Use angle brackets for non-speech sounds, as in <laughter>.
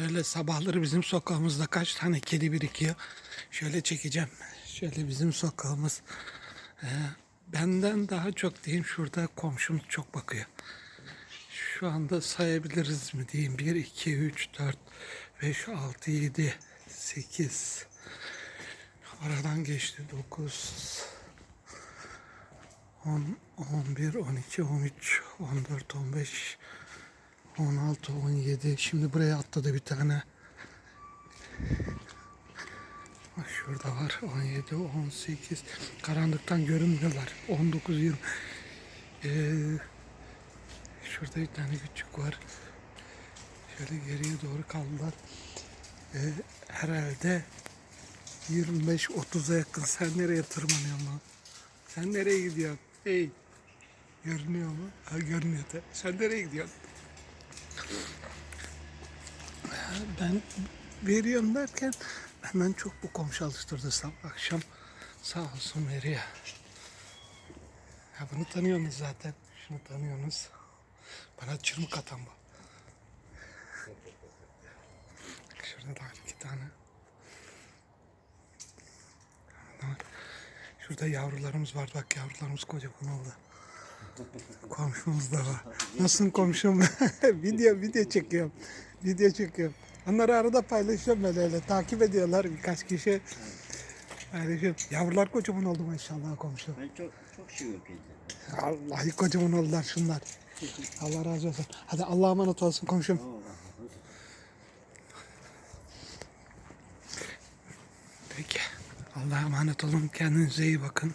Şöyle sabahları bizim sokağımızda kaç tane kedi birikiyor. Şöyle çekeceğim. Şöyle bizim sokağımız. Ee, benden daha çok diyeyim şurada komşumuz çok bakıyor. Şu anda sayabiliriz mi diyeyim. 1, 2, 3, 4, 5, 6, 7, 8. Aradan geçti 9, 10, 11, 12, 13, 14, 15, 16, 17. Şimdi buraya atladı bir tane. Bak şurada var. 17, 18. Karanlıktan görünmüyorlar. 19, 20. Ee, şurada bir tane küçük var. Şöyle geriye doğru kaldılar. Ee, herhalde 25-30'a yakın. Sen nereye tırmanıyorsun lan? Sen nereye gidiyorsun? Hey. Görünüyor mu? Ha görünüyor da. Sen nereye gidiyorsun? Ben veriyorum derken benden çok bu komşu alıştırdı sabah akşam. Sağ olsun veriyor. Ya bunu tanıyorsunuz zaten. Şunu tanıyorsunuz. Bana çırmık atan bu. Şurada da iki tane. Şurada yavrularımız var. Bak yavrularımız kocaman oldu. Komşumuz da var. Nasılsın komşum? <laughs> video video çekiyorum. Video çekiyorum. Onları arada paylaşıyorum böyle öyle. Takip ediyorlar birkaç kişi. Paylaşıyorum. Yavrular kocaman oldu maşallah komşum. Ben çok çok şey yok. Vallahi kocaman oldular şunlar. Allah razı olsun. Hadi Allah'a emanet olsun komşum. Peki. Allah'a emanet olun. Kendinize iyi bakın.